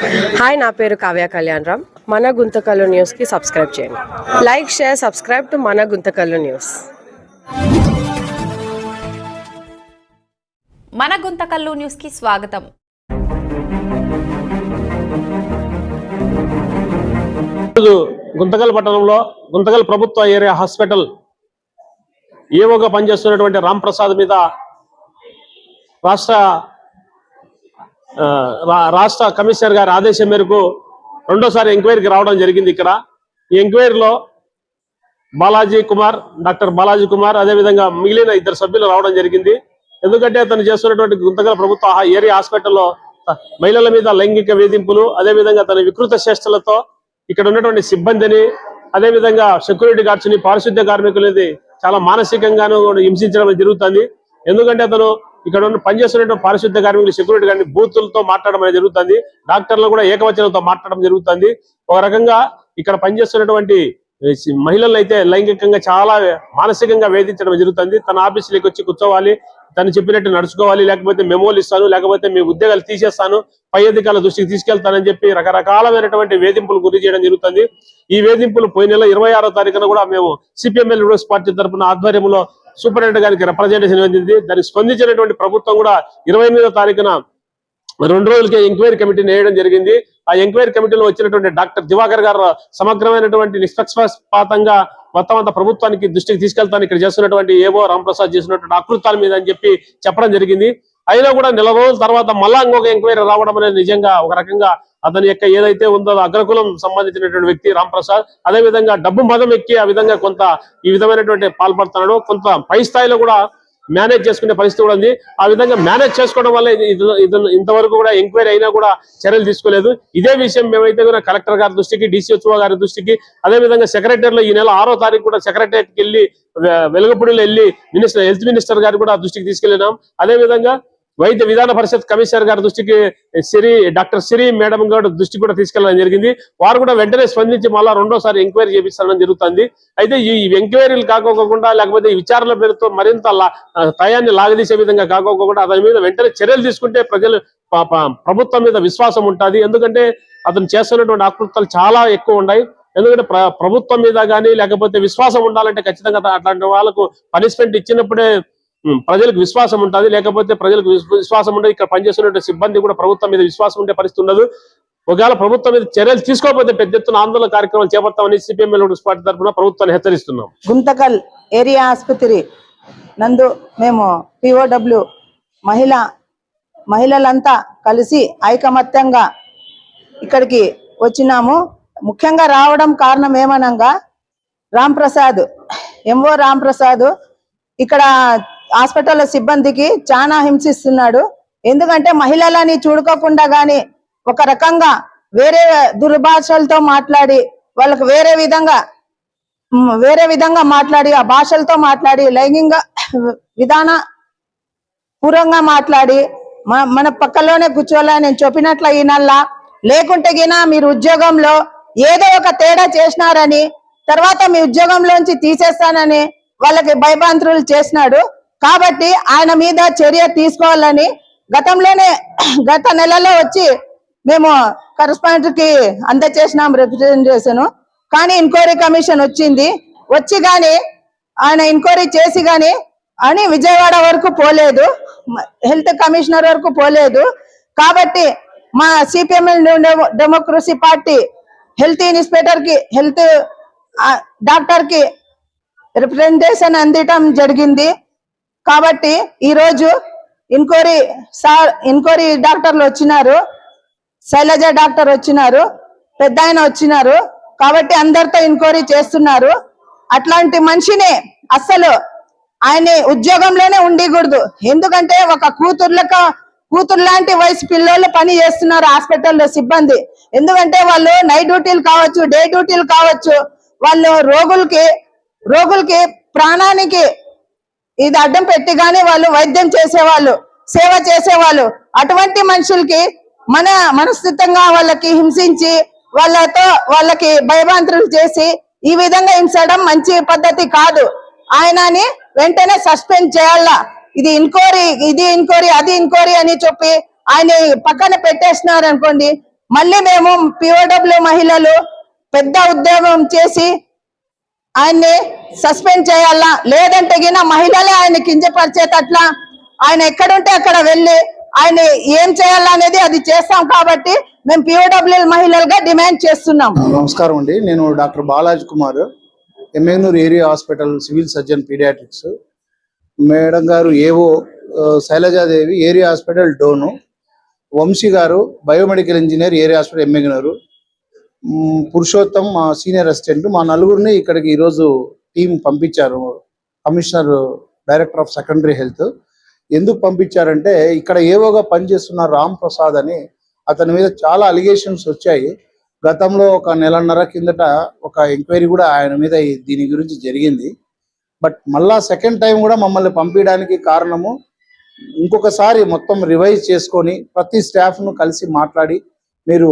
Hi నా పేరు కావ్య కళ్యాణ్ రామ్. మన గుంతకల్లు న్యూస్కి సబ్స్క్రైబ్ చేయండి. లైక్ షేర్ సబ్స్క్రైబ్ టు మన గుంతకల్లు న్యూస్ మన గుంతకల్లు న్యూస్కి స్వాగతం. గుంతకల్ పట్టణంలో గుంతకల్ ప్రభుత్వ ఏరియా హాస్పిటల్ ఏవోగా పనిచేస్తున్నటువంటి రామ్ ప్రసాద్ మీద రాష్ట్ర రాష్ట్ర కమిషనర్ గారి ఆదేశం మేరకు రెండోసారి ఎంక్వైరీకి రావడం జరిగింది ఇక్కడ. ఈ ఎంక్వైరీలో బాలాజీ కుమార్ డాక్టర్ బాలాజీ కుమార్ అదేవిధంగా మిగిలిన ఇద్దరు సభ్యులు రావడం జరిగింది. ఎందుకంటే అతను చేస్తున్నటువంటి గుంతగల ప్రభుత్వ ఏరియా హాస్పిటల్లో మహిళల మీద లైంగిక వేధింపులు అదేవిధంగా తన వికృత చేష్టలతో ఇక్కడ ఉన్నటువంటి సిబ్బందిని అదేవిధంగా సెక్యూరిటీ గార్డ్స్ని పారిశుద్ధ్య కార్మికులని చాలా మానసికంగాను హింసించడం జరుగుతుంది. ఎందుకంటే అతను ఇక్కడ ఉన్న పనిచేస్తున్నటువంటి పారిశుద్ధ కార్మికులు సెక్యూరిటీ గారిని బూతులతో మాట్లాడడం అనేది జరుగుతుంది. డాక్టర్లు కూడా ఏకవచనంతో మాట్లాడడం జరుగుతుంది. ఒక రకంగా ఇక్కడ పనిచేస్తున్నటువంటి మహిళలను అయితే లైంగికంగా చాలా మానసికంగా వేధించడం జరుగుతుంది. తన ఆఫీసులోకి వచ్చి కూర్చోవాలి. తను చెప్పినట్టు నడుచుకోవాలి. లేకపోతే మెమోలు ఇస్తాను. లేకపోతే మీ ఉద్యోగాలు తీసేస్తాను. పై అధికారుల దృష్టికి తీసుకెళ్తానని చెప్పి రకరకాలమైనటువంటి వేధింపులు గురి చేయడం జరుగుతుంది. ఈ వేధింపులు పోయిన నెల ఇరవై ఆరో తారీఖున కూడా మేము సిపిఎంఎల్ రూరల్స్ పార్టీ తరఫున ఆధ్వర్యంలో సూపరింటెండెంట్ గారికి రిప్రజెంటేషన్ అందింది దానికి స్పందించినటువంటి ప్రభుత్వం కూడా ఇరవై ఎనిమిదో తారీఖున రెండు రోజులకే ఎంక్వైరీ కమిటీని వేయడం జరిగింది. ఆ ఎంక్వైరీ కమిటీలో వచ్చినటువంటి డాక్టర్ దివాకర్ గారు సమగ్రమైనటువంటి నిష్పక్షపాతంగా మొత్తం అంతా ప్రభుత్వానికి దృష్టికి తీసుకెళ్తాను. ఇక్కడ చేస్తున్నటువంటి ఏవో రాంప్రసాద్ చేసినటువంటి అకృతాల మీద అని చెప్పి చెప్పడం జరిగింది. అయినా కూడా నెల రోజుల తర్వాత మళ్ళా ఇంకొక ఎంక్వైరీ రావడం అనేది నిజంగా ఒక రకంగా అతని యొక్క ఏదైతే ఉందో అగ్రకులం సంబంధించినటువంటి వ్యక్తి రాంప్రసాద్ అదే విధంగా డబ్బు మదం ఎక్కి ఆ విధంగా కొంత ఈ విధమైనటువంటి పాల్పడుతున్నాడు. కొంత పై స్థాయిలో కూడా మేనేజ్ చేసుకునే పరిస్థితి కూడా ఉంది. ఆ విధంగా మేనేజ్ చేసుకోవడం వల్ల ఇంతవరకు కూడా ఎంక్వైరీ అయినా కూడా చర్యలు తీసుకోలేదు. ఇదే విషయం మేమైతే కూడా కలెక్టర్ గారి దృష్టికి డిసిహెచ్ఓ గారి దృష్టికి అదే విధంగా సెక్రటరీలో ఈ నెల ఆరో తారీఖు కూడా సెక్రటరియట్కి వెళ్ళి వెలుగపూడిలో వెళ్ళి మినిస్టర్ హెల్త్ మినిస్టర్ గారు కూడా దృష్టికి తీసుకెళ్ళినాం. అదే విధంగా వైద్య విధాన పరిషత్ కమిషనర్ గారి దృష్టికి సిరి డాక్టర్ సిరి మేడం గారు దృష్టికి కూడా తీసుకెళ్ళడం జరిగింది. వారు కూడా వెంటనే స్పందించి మళ్ళా రెండోసారి ఎంక్వైరీ చేపించడం జరుగుతుంది. అయితే ఈ ఎంక్వైరీలు కాకోకుండా లేకపోతే ఈ పేరుతో మరింత తయాన్ని లాగదీసే విధంగా కాకోకుండా అతని మీద వెంటనే చర్యలు తీసుకుంటే ప్రజలు ప్రభుత్వం మీద విశ్వాసం ఉంటుంది. ఎందుకంటే అతను చేస్తున్నటువంటి ఆకృతాలు చాలా ఎక్కువ ఉన్నాయి. ఎందుకంటే ప్ర ప్రభుత్వం మీద కానీ లేకపోతే విశ్వాసం ఉండాలంటే ఖచ్చితంగా అట్లాంటి వాళ్ళకు పనిష్మెంట్ ఇచ్చినప్పుడే ప్రజలకు విశ్వాసం ఉంటుంది. లేకపోతే ప్రజలకు విశ్వాసం ఉండదు. ఇక్కడ పనిచేస్తున్న సిబ్బంది కూడా ప్రభుత్వం మీద విశ్వాసం ఉండే పరిస్థితి ఉండదు. ఒకవేళ ప్రభుత్వం మీద చర్యలు తీసుకోకపోతే పెద్ద ఎత్తున ఆందోళన కార్యక్రమాలు చేపడతామని సిపిఎంఎల్ పార్టీ తరఫున ప్రభుత్వాన్ని హెచ్చరిస్తున్నాం. గుంతకల్ ఏరియా ఆసుపత్రి నందు మేము పిఓడబ్ల్యూ మహిళ మహిళలంతా కలిసి ఐకమత్యంగా ఇక్కడికి వచ్చినాము. ముఖ్యంగా రావడం కారణం ఏమనగా రామ్ ప్రసాద్ ఎంఓ రామ్ ప్రసాద్ ఇక్కడ హాస్పిటల్ సిబ్బందికి చాలా హింసిస్తున్నాడు. ఎందుకంటే మహిళలని చూడుకోకుండా గాని ఒక రకంగా వేరే దుర్భాషలతో మాట్లాడి వాళ్ళకు వేరే విధంగా వేరే విధంగా మాట్లాడి ఆ భాషలతో మాట్లాడి లైంగిక విధాన పూర్వంగా మాట్లాడి మన పక్కలోనే కూర్చోలే నేను చెప్పినట్లు ఈనల్లా లేకుంటే గిన మీరు ఉద్యోగంలో ఏదో ఒక తేడా చేసినారని తర్వాత మీ ఉద్యోగంలోంచి తీసేస్తానని వాళ్ళకి భయభ్రాంతులు చేసినాడు. కాబట్టి ఆయన మీద చర్య తీసుకోవాలని గతంలోనే గత నెలలో వచ్చి మేము కరస్పాండెంట్కి అందచేసినాం రిప్రజెంటేషన్ కానీ ఎంక్వైరీ కమిషన్ వచ్చింది. వచ్చి కానీ ఆయన ఎంక్వైరీ చేసి కానీ అని విజయవాడ వరకు పోలేదు. హెల్త్ కమిషనర్ వరకు పోలేదు. కాబట్టి మా సిపిఎంఎల్ డెమోక్రసీ పార్టీ హెల్త్ ఇన్స్పెక్టర్కి హెల్త్ డాక్టర్కి రిప్రజెంటేషన్ అందటం జరిగింది. కాబట్టి ఈ రోజు సార్ ఎంక్వైరీ డాక్టర్లు వచ్చినారు. శైలజ డాక్టర్ వచ్చినారు. పెద్ద ఆయన వచ్చినారు. కాబట్టి అందరితో ఎంక్వైరీ చేస్తున్నారు. అట్లాంటి మనిషిని అస్సలు ఆయన ఉద్యోగంలోనే ఉండకూడదు. ఎందుకంటే ఒక కూతుర్లక కూతురు లాంటి వయసు పిల్లలు పని చేస్తున్నారు హాస్పిటల్లో సిబ్బంది. ఎందుకంటే వాళ్ళు నైట్ డ్యూటీలు కావచ్చు డే డ్యూటీలు కావచ్చు వాళ్ళు రోగులకి రోగులకి ప్రాణానికి ఇది అడ్డం పెట్టిగానే వాళ్ళు వైద్యం చేసేవాళ్ళు సేవ చేసేవాళ్ళు. అటువంటి మనుషులకి మన మనస్థితంగా వాళ్ళకి హింసించి వాళ్ళతో వాళ్ళకి భయభ్రాంతులు చేసి ఈ విధంగా హింసడం మంచి పద్ధతి కాదు. ఆయనని వెంటనే సస్పెండ్ చేయాలా? ఇది ఇన్క్వైరీ ఇది ఇన్క్వైరీ అది ఇన్క్వైరీ అని చెప్పి ఆయన పక్కన పెట్టేసినారు అనుకోండి మళ్ళీ మేము పిఓడబ్ల్యూ మహిళలు పెద్ద ఉద్యోగం చేసి ఆయన్ని సస్పెండ్ చేయాలా? లేదంటే గిన మహిళలే ఆయన కించపరిచేటట్లా? ఆయన ఎక్కడుంటే అక్కడ వెళ్ళి ఆయన ఏం చేయాలా అనేది అది చేస్తాం కాబట్టి మేము పిఓడబ్ల్యూ మహిళలుగా డిమాండ్ చేస్తున్నాం. నమస్కారం అండి. నేను doctor Balaji Kumar Yemmiganur area hospital civil surgeon paediatrics. Madam గారు ఏవో శైలజాదేవి ఏరియా హాస్పిటల్ డోను. వంశీ గారు biomedical engineer area hospital Yemmiganur. Purushottam మా సీనియర్ అసిస్టెంట్ మా నలుగురిని ఇక్కడికి ఈరోజు టీం పంపించారు. Commissioner director of secondary health. ఎందుకు పంపించారంటే ఇక్కడ ఏవోగా పనిచేస్తున్న రామ్ ప్రసాద్ అని అతని మీద చాలా అలిగేషన్స్ వచ్చాయి. గతంలో ఒక నెలన్నర కిందట ఒక ఎంక్వైరీ కూడా ఆయన మీద దీని గురించి జరిగింది. బట్ మళ్ళా సెకండ్ టైం కూడా మమ్మల్ని పంపించడానికి కారణము ఇంకొకసారి మొత్తం రివైజ్ చేసుకొని ప్రతి స్టాఫ్ను కలిసి మాట్లాడి మీరు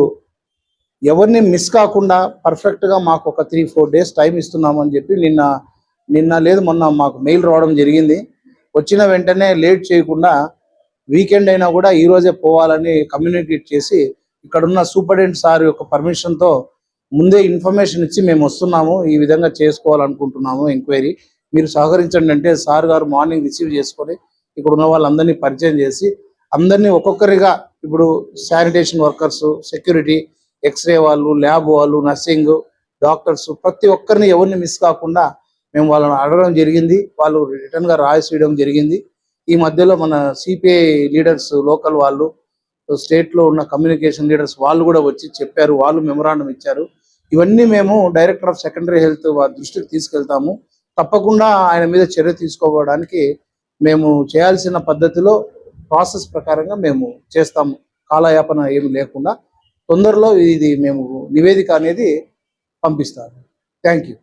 ఎవరిని మిస్ కాకుండా పర్ఫెక్ట్గా మాకు ఒక త్రీ ఫోర్ డేస్ టైం ఇస్తున్నామని అని చెప్పి నిన్న నిన్న లేదు మొన్న మాకు మెయిల్ రావడం జరిగింది. వచ్చిన వెంటనే లేట్ చేయకుండా వీకెండ్ అయినా కూడా ఈ రోజే పోవాలని కమ్యూనికేట్ చేసి ఇక్కడ ఉన్న సూపరింటెండెంట్ సార్ యొక్క పర్మిషన్తో ముందే ఇన్ఫర్మేషన్ ఇచ్చి మేము వస్తున్నాము ఈ విధంగా చేసుకోవాలనుకుంటున్నాము ఎంక్వైరీ మీరు సహకరించండి అంటే సార్ గారు మార్నింగ్ రిసీవ్ చేసుకొని ఇక్కడ ఉన్న వాళ్ళందరినీ పరిచయం చేసి అందరినీ ఒక్కొక్కరిగా ఇప్పుడు శానిటేషన్ వర్కర్స్ సెక్యూరిటీ ఎక్స్రే వాళ్ళు ల్యాబ్ వాళ్ళు నర్సింగ్ డాక్టర్స్ ప్రతి ఒక్కరిని ఎవరిని మిస్ కాకుండా మేము వాళ్ళని అడగడం జరిగింది. వాళ్ళు రిటర్న్గా రాసి జరిగింది. ఈ మధ్యలో మన సిపిఐ లీడర్స్ లోకల్ వాళ్ళు స్టేట్లో ఉన్న కమ్యూనికేషన్ లీడర్స్ వాళ్ళు కూడా వచ్చి చెప్పారు. వాళ్ళు మెమరాండం ఇచ్చారు. ఇవన్నీ మేము డైరెక్టర్ ఆఫ్ సెకండరీ హెల్త్ వారి దృష్టికి తీసుకెళ్తాము. తప్పకుండా ఆయన మీద చర్య తీసుకోవడానికి మేము చేయాల్సిన పద్ధతిలో ప్రాసెస్ ప్రకారంగా మేము చేస్తాము. కాలయాపన ఏమి లేకుండా తొందరలో ఇది మేము నివేదిక అనేది పంపిస్తాము థ్యాంక్ యూ